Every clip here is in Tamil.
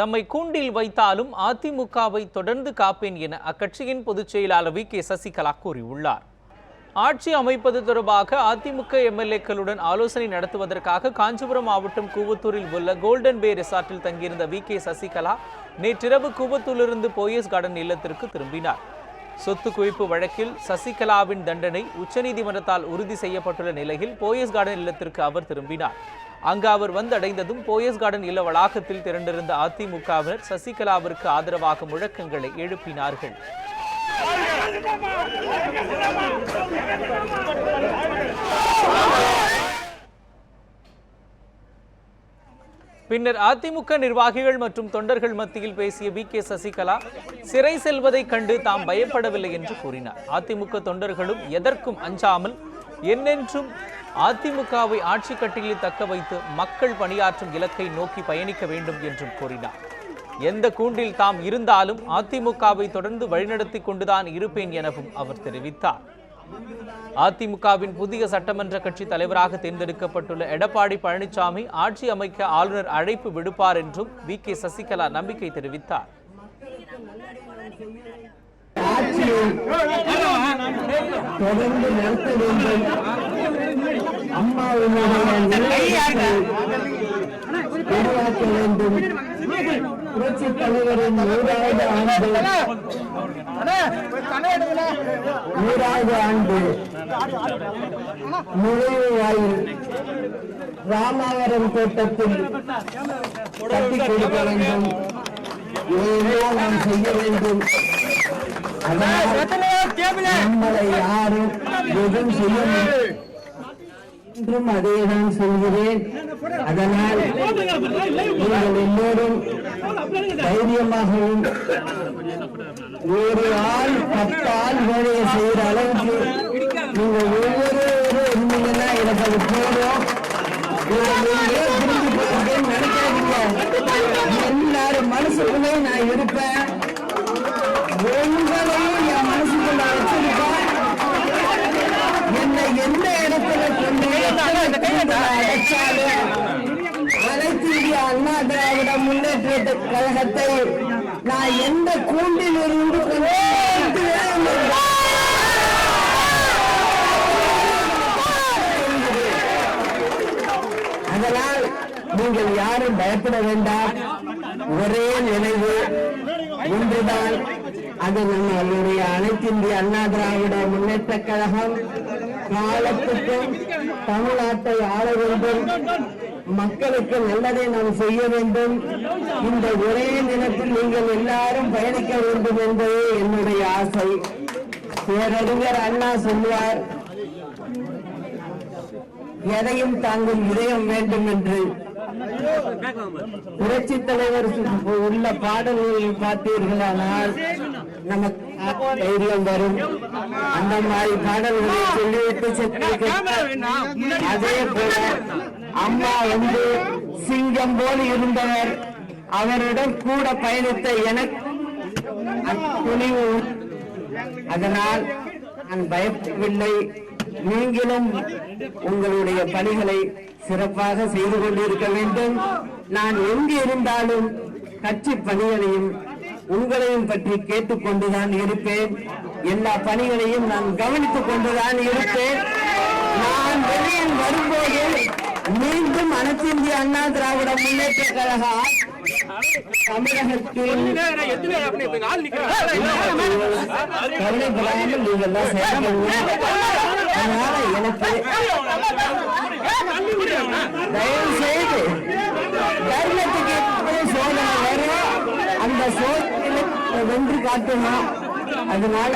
தம்மை கூண்டில் வைத்தாலும் அதிமுகவை தொடர்ந்து காப்பேன் என அக்கட்சியின் பொதுச் செயலாளர் வி கே சசிகலா கூறியுள்ளார். ஆட்சி அமைப்பது தொடர்பாக அதிமுக எம்எல்ஏக்களுடன் ஆலோசனை நடத்துவதற்காக காஞ்சிபுரம் மாவட்டம் கூவத்தூரில் உள்ள கோல்டன் பே ரிசார்ட்டில் தங்கியிருந்த வி கே சசிகலா நேற்றிரவு கூவத்தூரிலிருந்து போயஸ் கார்டன் இல்லத்திற்கு திரும்பினார். சொத்து குவிப்பு வழக்கில் சசிகலாவின் தண்டனை உச்சநீதிமன்றத்தால் உறுதி செய்யப்பட்டுள்ள நிலையில் போயஸ் கார்டன் இல்லத்திற்கு அவர் திரும்பினார். அங்கு அவர் வந்தடைந்ததும் போயஸ் கார்டன் இல்ல வளாகத்தில் திரண்டிருந்த அதிமுகவினர் சசிகலாவிற்கு ஆதரவாக முழக்கங்களை எழுப்பினார்கள். பின்னர் அதிமுக நிர்வாகிகள் மற்றும் தொண்டர்கள் மத்தியில் பேசிய வி கே சசிகலா சிறை செல்வதைக் கண்டு தாம் பயப்படவில்லை என்று கூறினார். அதிமுக தொண்டர்களும் எதற்கும் அஞ்சாமல் என்னென்றும் அதிமுகவை ஆட்சி கட்டிலில் தக்க வைத்து மக்கள் பணியாற்றும் இலக்கை நோக்கி பயணிக்க வேண்டும் என்றும் கூறினார். எந்த கூண்டில் தாம் இருந்தாலும் அதிமுகவை தொடர்ந்து வழிநடத்தி கொண்டுதான் இருப்பேன் எனவும் அவர் தெரிவித்தார். அதிமுகவின் புதிய சட்டமன்ற கட்சி தலைவராக தேர்ந்தெடுக்கப்பட்டுள்ள எடப்பாடி பழனிசாமி ஆட்சி அமைக்க ஆளுநர் அழைப்பு விடுப்பார் என்றும் வி. கே. சசிகலா நம்பிக்கை தெரிவித்தார். தொடர்ந்து நடத்த வேண்டும். நிலையை உருவாக்க வேண்டும். புரட்சி தலைவரின் நூறாவது ஆண்டு. நூறாவது ஆண்டு. நுழைவு வாயில் ராமாவரம் தோட்டத்தில் கட்டி கொடுக்க வேண்டும். இதையெல்லாம் நாம் செய்ய வேண்டும். நம்மளை யாரும் எதுவும் செய்ய முடியாது இன்றும் அதே தான் சொல்கிறேன். அதனால் நீங்கள் எல்லோரும் தைரியமாகவும் ஒரு ஆள் பத்து ஆள் வேலையை செய்கிற அளவுக்கு நீங்கள் ஒவ்வொருவரும் இருந்தீங்கன்னா எனக்கு அது போதும். இதை நினைக்காதீங்க. எல்லாரும் மனசுக்குள்ளே நான் இருப்பேன் உங்களையும் என் மனசுக்குள்ள வச்சிருப்பேன் என்னை எந்த இடத்துல கொண்டு அனைத்து இந்திய அண்ணா திராவிட முன்னேற்ற கழகத்தை நான் எந்த கூண்டில் இருந்து அதனால் நீங்கள் யாரும் பயப்பட வேண்டாம். ஒரே நினைவு ஒன்றுதான். அது நம்மளுடைய அனைத்து இந்திய அண்ணா திராவிட முன்னேற்ற கழகம். காலத்துக்கும் தமிழ்நாட்டை ஆள வேண்டும். மக்களுக்கு நல்லதை நாம் செய்ய வேண்டும். இந்த ஒரே நிலத்தில் நீங்கள் எல்லாரும் பயணிக்க வேண்டும் என்பதே என்னுடைய ஆசை. பேரறிஞர் அண்ணா சொல்வார் எதையும் தாங்கும் இதயம் வேண்டும் என்று. புரட்சி தலைவர் உள்ள பாடல்களில் பார்த்தீர்களானால் நமக்கு தைரியம் வரும். அந்த மாதிரி பாடல்களை சொல்லிவிட்டு சென்றிருக்கிறார் அதே போல அம்மா வந்து சிங்கம் போல இருந்தவர் அவரிடம் கூட பயணித்த எனக்கு துணிவு அதனால் நான் பயப்படவில்லை. நீங்களும் உங்களுடைய பணிகளை சிறப்பாக செய்து கொண்டிருக்க வேண்டும். நான் எங்கு இருந்தாலும் கட்சி பணிகளையும் உங்களையும் பற்றி கேட்டுக்கொண்டுதான் இருப்பேன். எல்லா பணிகளையும் நான் கவனித்துக் கொண்டுதான் இருப்பேன். நான் வெளியில் வரும்போது மீண்டும் அனைத்து இந்திய அண்ணா திராவிட முன்னேற்ற கழக தமிழகத்தில் கவலைப்படாமல் நீங்கள் அதனால எனக்கு காட்டணும் அதனால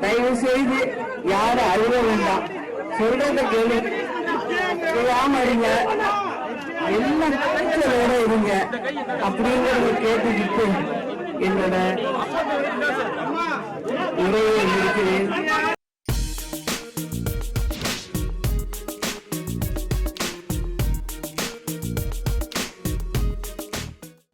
தயவு செய்து யாரும் அழுக வேண்டாம். சொல்றத கேளு. ஆமாங்க எல்லாம் கூச்சலோட இருங்க. அப்படிங்கறத கேட்டுக்கிட்டு என்னோட உரையை முடிக்கிறேன்.